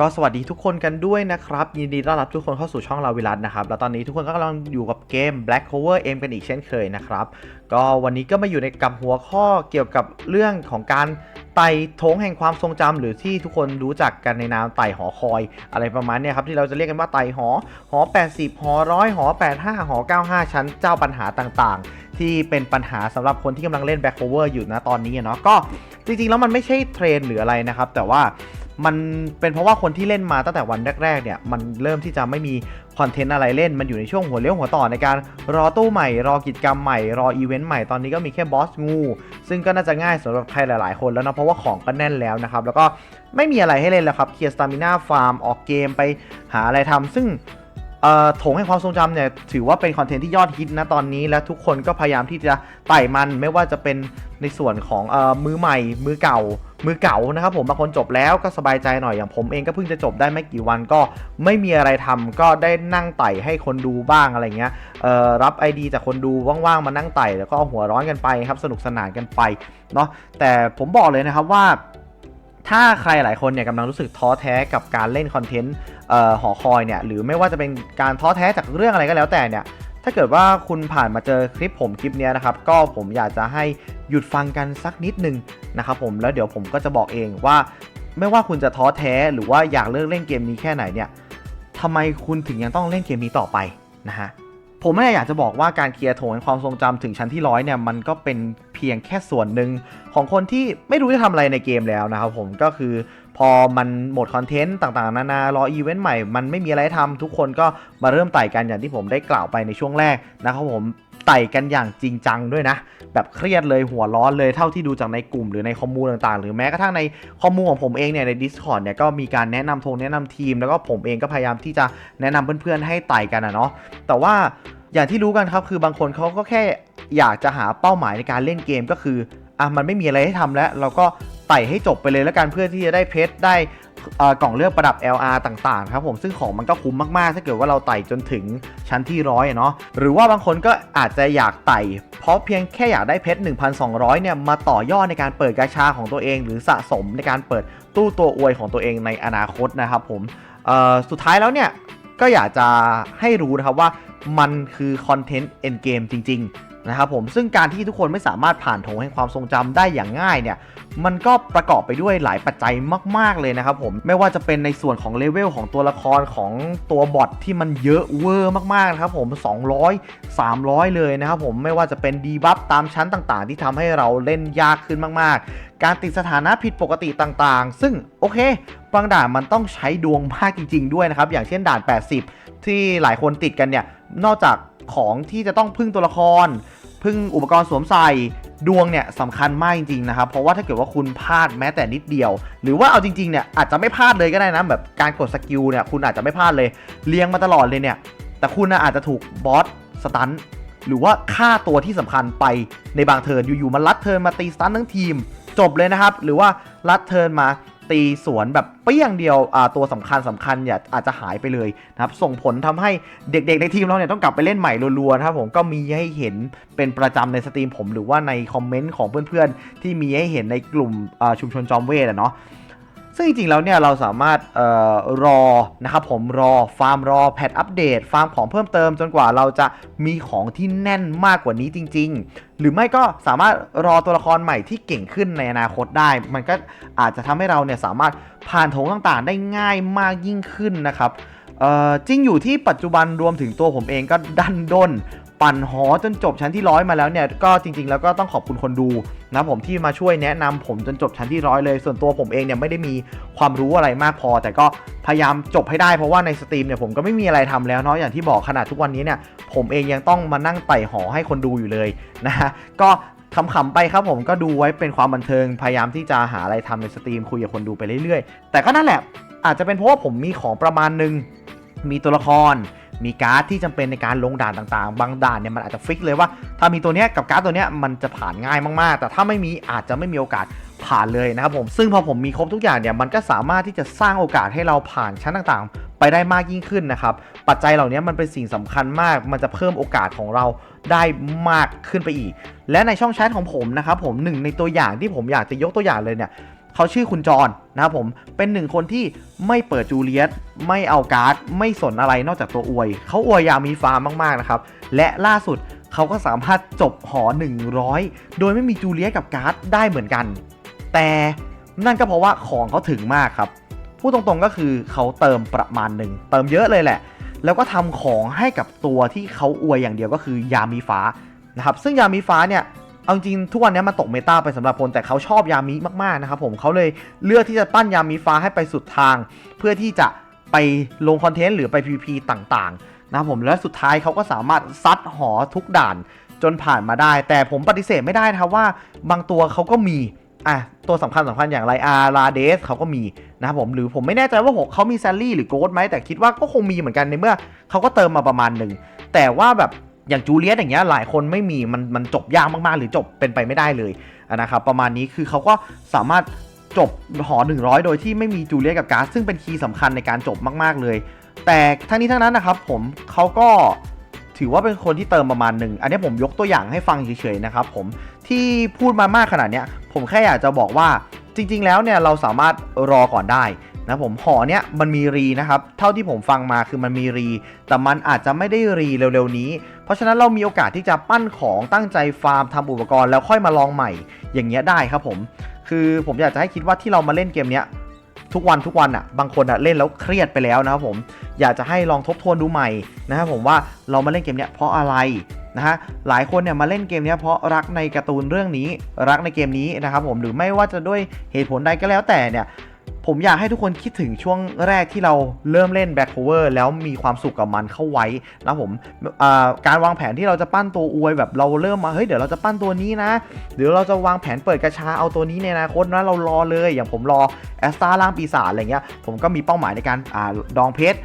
ก็สวัสดีทุกคนกันด้วยนะครับ ยินดีต้อนรับทุกคนเข้าสู่ช่องเราวิรัตนะครับ แล้วตอนนี้ทุกคนก็กำลังอยู่กับเกม Black Cover M กันอีกเช่นเคยนะครับ ก็วันนี้ก็มาอยู่ในกับหัวข้อเกี่ยวกับเรื่องของการไต่โถงแห่งความทรงจำหรือที่ทุกคนรู้จักกันในนามไต่หอคอย อะไรประมาณนี้ครับที่เราจะเรียกกันว่าไต่หอ หอ 80 หอร้อยหอ 85 หอ 95 ชั้นเจ้าปัญหาต่างๆ ที่เป็นปัญหาสำหรับคนที่กำลังเล่น Black Cover อยู่นะตอนนี้เนาะก็จริงๆแล้วมันไม่ใช่เทรนหรืออะไรนะครับแต่ว่า มันเป็นเพราะว่าคนที่เล่นมาตั้งแต่วันแรกๆเนี่ยมันเริ่มที่จะไม่มีคอนเทนต์อะไรเล่นมันอยู่ในช่วงหัวเลี้ยวหัวต่อในการรอตู้ใหม่ รอกิจกรรมใหม่ รออีเวนต์ใหม่ตอนนี้ก็มีแค่บอสงู ซึ่งก็น่าจะง่ายสำหรับใครหลายๆ คนแล้วนะเพราะว่าของก็แน่นแล้วนะครับ แล้วก็ไม่มีอะไรให้เล่นแล้วครับเคลียร์สตามิน่าฟาร์มออกเกมไปหาอะไรทำซึ่งเอ่อโถงแห่งความทรงจำเนี่ยถือว่าเป็นคอนเทนต์ที่ยอดฮิตนะตอนนี้และทุกคนก็พยายามที่จะไต่มันไม่ว่าจะเป็นในส่วนของเอ่อมือใหม่มือเก่า มือเก่านะครับผมบางคนจบแล้วก็สบายใจหน่อยอย่างผมเองก็เพิ่งจะจบได้ไม่กี่วันก็ไม่มีอะไรทำก็ได้นั่งไต่ให้คนดูบ้างอะไรเงี้ยเอ่อรับ ID จากคนดูว่างๆมานั่งไต่แล้วก็เอาหัวร้อนกันไปครับสนุกสนานกันไปเนาะแต่ผมบอกเลยนะครับว่าถ้าใครหลายคนเนี่ยกำลังรู้สึกท้อแท้กับการเล่นคอนเทนต์หอคอยเนี่ยหรือไม่ว่าจะเป็นการท้อแท้จากเรื่องอะไรก็แล้วแต่เนี่ย ถ้าเกิดว่าคุณผ่านมาเจอคลิปผมคลิปนี้นะครับ ก็ผมอยากจะให้หยุดฟังกันสักนิดนึงนะครับผมแล้วเดี๋ยวผมก็จะบอกเองว่า ไม่ว่าคุณจะท้อแท้หรือว่าอยากเลิกเล่นเกมนี้แค่ไหนเนี่ยทำไมคุณถึงยังต้องเล่นเกมนี้ต่อไปนะฮะผมไม่ได้อยากจะบอกว่าการเคลียร์โถงแห่งความทรงจำถึงชั้นที่ร้อยเนี่ยมันก็เป็นเพียงแค่ส่วนหนึ่งของคนที่ไม่รู้จะทำอะไรในเกมแล้วนะครับผมก็คือพอมันหมดคอนเทนต์ต่างๆ นานารออีเวนต์ใหม่ มันไม่มีอะไรทำทุกคนก็มาเริ่มไต่กันอย่างที่ผมได้กล่าวไปในช่วงแรกนะครับผมไต่กันอย่างจริงจังด้วยนะ แบบเครียดเลยหัวร้อนเลยเท่าที่ดูจากในกลุ่มหรือในคอมมูนต่างๆ หรือแม้กระทั่งในคอมมูนของผมเองเนี่ยใน Discord เนี่ยก็มีการแนะนำทงแนะนำทีม แล้วก็ผมเองก็พยายามที่จะแนะนำเพื่อนๆให้ไต่กันนะเนาะแต่ว่าอย่างที่รู้กันครับคือบางคนเขาก็แค่ อยากจะหาเป้าหมายในการเล่นเกมก็คืออะมันไม่มีอะไรให้ทำแล้ว เราก็ไต่ให้จบไปเลยแล้วกันเพื่อที่จะได้เพชรได้กล่องเลือกประดับ LR ต่างๆครับผมซึ่งของมันก็คุ้มมากๆ ถ้าเกิดว่าเราไต่จนถึงชั้นที่ร้อยเนาะหรือว่าบางคนก็อาจจะอยากไต่ เพราะเพียงแค่อยากได้เพชร 1,200 เนี่ย มาต่อยอดในการเปิดกาชาของตัวเอง หรือสะสมในการเปิดตู้ตัวอวยของตัวเองในอนาคตนะครับผมสุดท้ายแล้วเนี่ยก็อยากจะให้รู้นะครับว่ามันคือคอนเทนต์เอ็นเกมจริง ๆ นะครับผมซึ่งการที่ทุกคนไม่สามารถผ่านโถงแห่งความทรงจำได้อย่างง่ายเนี่ยมันก็ประกอบไปด้วยหลายปัจจัยมาก ๆ เลยนะครับผมไม่ว่าจะเป็นในส่วนของเลเวลของตัวละครของตัวบอทที่มันเยอะเวอร์มากๆนะครับผม200 300 เลยนะครับผมไม่ว่าจะเป็นดีบัฟตามชั้นต่าง ๆ ที่ทำให้เราเล่นยากขึ้นมาก ๆ การติดสถานะผิดปกติต่างๆ ซึ่งโอเคบางด่านมันต้องใช้ดวงมากจริง ๆ ด้วยนะครับอย่างเช่นด่าน 80 ที่หลายคนติดกันเนี่ยนอกจากของที่จะต้องพึ่งตัวละคร พึ่งอุปกรณ์สวมใส่ดวงเนี่ยสำคัญมากจริงๆนะครับ เพราะว่าถ้าเกิดว่าคุณพลาดแม้แต่นิดเดียว หรือว่าเอาจริงๆเนี่ยอาจจะไม่พลาดเลยก็ได้นะแบบการกดสกิลเนี่ยคุณอาจจะไม่พลาดเลยเลี้ยงมาตลอดเลยเนี่ยแต่คุณนะอาจจะถูกบอสสตันหรือว่าฆ่าตัวที่สำคัญไปในบางเทิร์นอยู่ๆมาลัดเทิร์นมาตีสตันทั้งทีม จบเลยนะครับ หรือว่าลัดเทิร์นมา ตีสวนแบบเปี้ยงเดียวตัวสำคัญสำคัญเนี่ยอาจจะหายไปเลยนะครับส่งผลทำให้เด็กๆในทีมเราเนี่ยต้องกลับไปเล่นใหม่รัวๆนะครับผมก็มีให้เห็นเป็นประจำในสตรีมผมหรือว่าในคอมเมนต์ของเพื่อนๆ ที่มีให้เห็นในกลุ่มชุมชนจอมเวทอะเนาะ ซึ่งจริงๆแล้วเนี่ยเราสามารถออรอนะครับผมรอฟาร์มรอแพทอัปเดต ฟาร์มของเพิ่มเติมจนกว่าเราจะมีของที่แน่นมากกว่านี้จริง ๆ หรือไม่ก็สามารถรอตัวละครใหม่ที่เก่งขึ้นในอนาคตได้ มันก็อาจจะทำให้เราเนี่ยสามารถผ่านโถงต่างๆ ได้ง่ายมากยิ่งขึ้นนะครับ จริงอยู่ที่ปัจจุบันรวมถึงตัวผมเองก็ดันด้น ปั่นหอจนจบชั้นที่ร้อยมาแล้วเนี่ยก็จริง ๆ แล้วก็ต้องขอบคุณคนดูนะผมที่มาช่วยแนะนำผมจนจบชั้นที่ร้อยเลย ส่วนตัวผมเองเนี่ยไม่ได้มีความรู้อะไรมากพอ แต่ก็พยายามจบให้ได้เพราะว่าในสตรีมเนี่ยผมก็ไม่มีอะไรทำแล้วเนาะอย่างที่บอกขนาดทุกวันนี้เนี่ยผมเองยังต้องมานั่งไต่หอให้คนดูอยู่เลยนะฮะก็ขำๆไปครับผมก็ดูไว้เป็นความบันเทิงพยายามที่จะหาอะไรทำในสตรีมคุยกับคนดูไปเรื่อยๆ แต่ก็นั่นแหละอาจจะเป็นเพราะว่าผมมีของประมาณหนึง มีตัวละคร มีการ์ดที่จำเป็นในการลงด่านต่างๆ บางด่านเนี่ยมันอาจจะฟิกเลยว่า ถ้ามีตัวเนี้ยกับการ์ดตัวเนี้ยมันจะผ่านง่ายมากๆ แต่ถ้าไม่มีอาจจะไม่มีโอกาสผ่านเลยนะครับผมซึ่งพอผมมีครบทุกอย่างเนี่ยมันก็สามารถที่จะสร้างโอกาสให้เราผ่านชั้นต่างๆ ไปได้มากยิ่งขึ้นนะครับปัจจัยเหล่านี้มันเป็นสิ่งสำคัญมาก มันจะเพิ่มโอกาสของเราได้มากขึ้นไปอีก และในช่องแชทของผมนะครับผมหนึ่งในตัวอย่างที่ผมอยากจะยกตัวอย่างเลยเนี่ย เขาชื่อคุณจรนะครับผมเป็นหนึ่งคนที่ไม่เปิดจูเลียตไม่เอาการ์ด ไม่สนอะไรนอกจากตัวอวย เขาอวยยามีฟ้ามากๆนะครับ และล่าสุดเขาก็สามารถจบหอ 100 โดยไม่มีจูเลียตกับการ์ดได้เหมือนกัน แต่นั่นก็เพราะว่าของเขาถึงมากครับพูดตรงๆก็คือเขาเติมประมาณหนึ่งเติมเยอะเลยแหละ แล้วก็ทำของให้กับตัวที่เขาอวยอย่างเดียวก็คือยามีฟ้านะครับซึ่งยามีฟ้าเนี่ย เอาจริงทุกวันนี้มันตกเมตาไปสำหรับคนแต่เขาชอบยามิมากๆนะครับผมเขาเลยเลือกที่จะปั้นยามีฟ้าให้ไปสุดทาง เพื่อที่จะไปลงคอนเทนต์หรือไป PVP ต่างๆนะครับผมและสุดท้ายเขาก็สามารถซัดหอทุกด่านจนผ่านมาได้ แต่ผมปฏิเสธไม่ได้นะครับว่าบางตัวเขาก็มีอะตัวสำคัญสำคัญอย่างไรอาราเดสเขาก็มีนะครับผมหรือผมไม่แน่ใจว่าเขามีแซลลี่หรือโกดไหมแต่คิดว่าก็คงมีเหมือนกันในเมื่อเขาก็เติมมาประมาณหนึ่งแต่ว่าแบบ อย่างจูเลียสอย่างเงี้ยหลายคนไม่มีมันมันจบยากมากๆ หรือจบเป็นไปไม่ได้เลยนะครับประมาณนี้คือเขาก็สามารถจบหอ 100 โดยที่ไม่มีจูเลียสกับการ์ดซึ่งเป็นคีย์สำคัญในการจบมากๆเลย แต่ทั้งนี้ทั้งนั้นนะครับผมเขาก็ถือว่าเป็นคนที่เติมประมาณหนึ่ง อันนี้ผมยกตัวอย่างให้ฟังเฉยๆนะครับผมที่พูดมามากขนาดเนี้ยผมแค่อยากจะบอกว่าจริงๆ แล้วเนี่ยเราสามารถรอก่อนได้นะผมหอเนี้ยมันมีรีนะครับ เท่าที่ผมฟังมาคือมันมีรี แต่มันอาจจะไม่ได้รีเร็วๆนี้ เพราะฉะนั้นเรามีโอกาสที่จะปั้นของตั้งใจฟาร์มทำอุปกรณ์แล้วค่อยมาลองใหม่ อย่างเงี้ยได้ครับผม คือผมอยากจะให้คิดว่าที่เรามาเล่นเกมเนี้ยทุกวันทุกวันอะ่ะบางคนอะ่ะเล่นแล้วเครียดไปแล้วนะครับผมอยากจะให้ลองทบทวนดูใหม่นะครับผมว่าเรามาเล่นเกมเนี้ยเพราะอะไรนะฮะหลายคนเนี่ยมาเล่นเกมเนี้ยเพราะรักในการ์ตูนเรื่องนี้รักในเกมนี้นะครับผมหรือไม่ว่าจะด้วยเหตุผลใดก็แล้วแต่เนี่ย ผมอยากให้ทุกคนคิดถึงช่วงแรกที่เราเริ่มเล่น Back Cover แล้วมีความสุขกับมันเข้าไว้นะผมการวางแผนที่เราจะปั้นตัวอวยแบบเราเริ่มมาเฮ้ยเดี๋ยวเราจะปั้นตัวนี้นะเดี๋ยวเราจะวางแผนเปิดกระชาเอาตัวนี้ในอนาคตนะเรารอเลยอย่างผมรอแอสตาล่างปีศาจอะไรเงี้ยผมก็มีเป้าหมายในการอาดองเพชร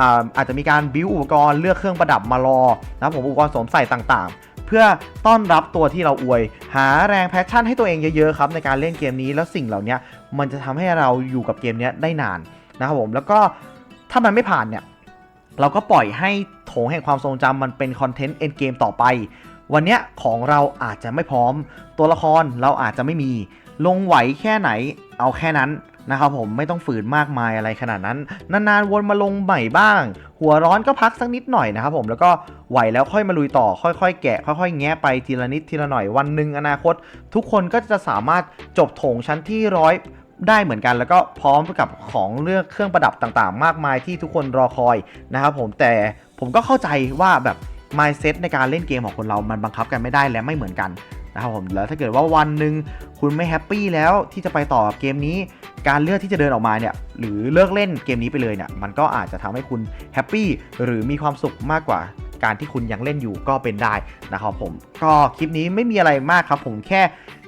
อาอาจจะมีการบิวอุปกรณ์เลือกเครื่องประดับมารอนะผมอุปกรณ์สวมใส่ต่างๆ เพื่อต้อนรับตัวที่เราอวย หาแรงแพชชั่นให้ตัวเองเยอะๆครับในการเล่นเกมนี้แล้วสิ่งเหล่านี้มันจะทำให้เราอยู่กับเกมนี้ได้นานนะครับผมแล้วก็ถ้ามันไม่ผ่านเนี่ยเราก็ปล่อยให้โถงแห่งความทรงจำมันเป็นคอนเทนต์เอ็นเกมต่อไป วันนี้ของเราอาจจะไม่พร้อม ตัวละครเราอาจจะไม่มี ลงไหวแค่ไหนเอาแค่นั้น นะครับผมไม่ต้องฝืนมากมายอะไรขนาดนั้น นานๆวนมาลงใหม่บ้าง หัวร้อนก็พักสักนิดหน่อยนะครับผมแล้วก็ไหวแล้วค่อยมาลุยต่อ ค่อยๆ แกะ ค่อยๆ แงะไปทีละนิดทีละหน่อยวันหนึ่งอนาคต ทุกคนก็จะสามารถจบโถงชั้นที่ร้อยได้เหมือนกันแล้วก็พร้อมกับของเลือกเครื่องประดับต่างๆ มากมายที่ทุกคนรอคอยนะครับผมแต่ผมก็เข้าใจว่าแบบ mindset ในการเล่นเกมของคนเรามันบังคับกันไม่ได้และไม่เหมือนกัน นะครับผมแล้วถ้าเกิดว่าวันหนึ่งคุณไม่แฮปปี้แล้วที่จะไปต่อกับเกมนี้ การเลือกที่จะเดินออกมาเนี่ยหรือเลิกเล่นเกมนี้ไปเลยเนี่ยมันก็อาจจะทำให้คุณแฮปปี้หรือมีความสุขมากกว่าการที่คุณยังเล่นอยู่ก็เป็นได้นะครับผมก็คลิปนี้ไม่มีอะไรมากครับ ผมแค่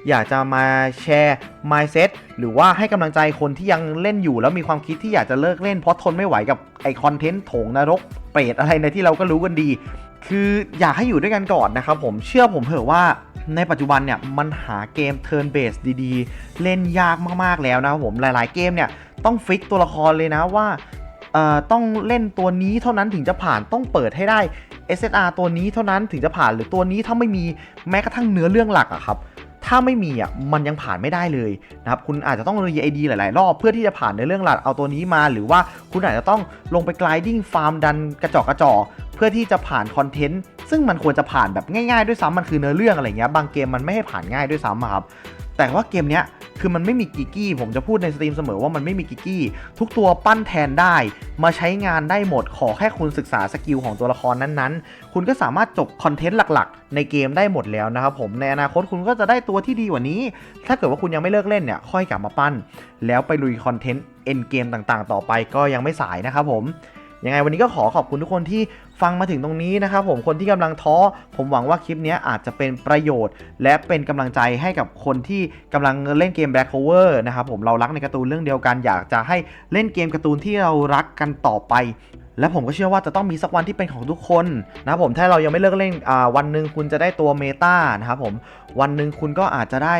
อยากจะมาแชร์ mindset หรือว่าให้กำลังใจคนที่ยังเล่นอยู่ แล้วมีความคิดที่อยากจะเลิกเล่นเพราะทนไม่ไหวกับไอคอนเทนต์โถงนรกเปรตอะไรในที่เราก็รู้กันดี คืออยากให้อยู่ด้วยกันก่อนนะครับผมเชื่อผมเถอะว่าในปัจจุบันเนี่ยมันหาเกม Turn base ดีๆ เล่นยากมากๆแล้วนะครับผมหลายๆเกมเนี่ยต้องฟิกตัวละครเลยนะว่าต้องเล่นตัวนี้เท่านั้นถึงจะผ่านต้องเปิดให้ได้ SSR ตัวนี้เท่านั้นถึงจะผ่านหรือตัวนี้ถ้าไม่มีแม้กระทั่งเนื้อเรื่องหลักอะครับ ถ้าไม่มีอะมันยังผ่านไม่ได้เลยนะครับคุณอาจจะต้องรีไอดีหลาย ๆ รอบเพื่อที่จะผ่านในเรื่องหลักเอาตัวนี้มา หรือว่าคุณอาจจะต้องลงไปกรายดิ้งฟาร์มดันกระจอกกระจอกเพื่อที่จะผ่านคอนเทนต์ซึ่งมันควรจะผ่านแบบง่าย ๆ ด้วยซ้ำมันคือเนื้อเรื่องอะไรเงี้ยบางเกมมันไม่ให้ผ่านง่ายด้วยซ้ำครับ แต่ว่าเกมเนี้ยคือมันไม่มีกิกกี้ ผมจะพูดในสตรีมเสมอว่ามันไม่มีกิกี้ ทุกตัวปั้นแทนได้ มาใช้งานได้หมด ขอแค่คุณศึกษาสกิลของตัวละครนั้นๆ คุณก็สามารถจบคอนเทนต์หลักๆ ในเกมได้หมดแล้วนะครับผม ในอนาคตคุณก็จะได้ตัวที่ดีกว่านี้ ถ้าเกิดว่าคุณยังไม่เลิกเล่นเนี่ย ค่อยกลับมาปั้น แล้วไปลุยคอนเทนต์เอ็นเกมต่างๆ ต่อไปก็ยังไม่สายนะครับผม ยังไงวันนี้ก็ขอขอบคุณทุกคนที่ฟังมาถึงตรงนี้นะครับผมคนที่กำลังท้อ ผมหวังว่าคลิปนี้อาจจะเป็นประโยชน์ และเป็นกำลังใจให้กับคนที่กำลังเล่นเกม Black Cover นะครับผมเรารักในการ์ตูนเรื่องเดียวกันอยากจะให้เล่นเกมการ์ตูนที่เรารักกันต่อไปและผมก็เชื่อว่าจะต้องมีสักวันที่เป็นของทุกคนนะครับผมถ้าเรายังไม่เลิกเล่นวันหนึ่งคุณจะได้ตัวเมตานะครับผมวันหนึ่งคุณก็อาจจะได้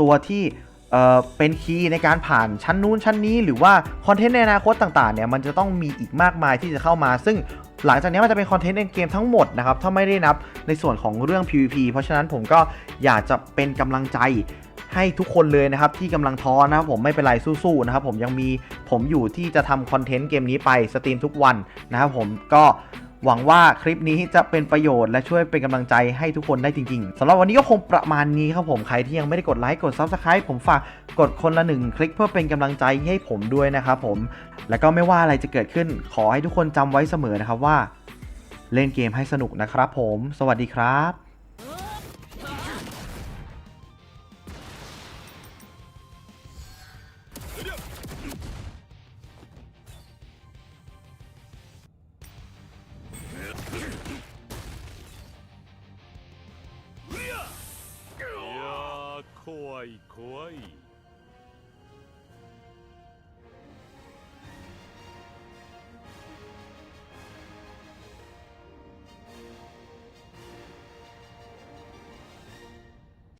ตัวที่ เเป็นคีย์ในการผ่านชั้นนู้นชั้นนี้ หรือว่าคอนเทนต์ในอนาคตต่างๆเนี่ยมันจะต้องมีอีกมากมายที่จะเข้ามา ซึ่งหลังจากนี้มันจะเป็นคอนเทนต์ในเกมทั้งหมดนะครับถ้าไม่ได้นับในส่วนของเรื่อง PVP เพราะฉะนั้นผมก็อยากจะเป็นกำลังใจให้ทุกคนเลยนะครับ ที่กำลังท้อนะครับผมไม่เป็นไรสู้ๆนะครับผมยังมีผมอยู่ที่จะทำคอนเทนต์เกมนี้ไปสตรีมทุกวันนะครับผมก็ หวังว่าคลิปนี้จะเป็นประโยชน์และช่วยเป็นกำลังใจให้ทุกคนได้จริงๆสำหรับวันนี้ก็คงประมาณนี้ครับผมใครที่ยังไม่ได้กดไลค์กด s u b สไครป์ผมฝากกดคนละหนึ่งคลิกเพื่อเป็นกำลังใจให้ผมด้วยนะครับผม แล้วก็ไม่ว่าอะไรจะเกิดขึ้นขอให้ทุกคนจำไว้เสมอนะครับว่า เล่นเกมให้สนุกนะครับผม สวัสดีครับ 怖い。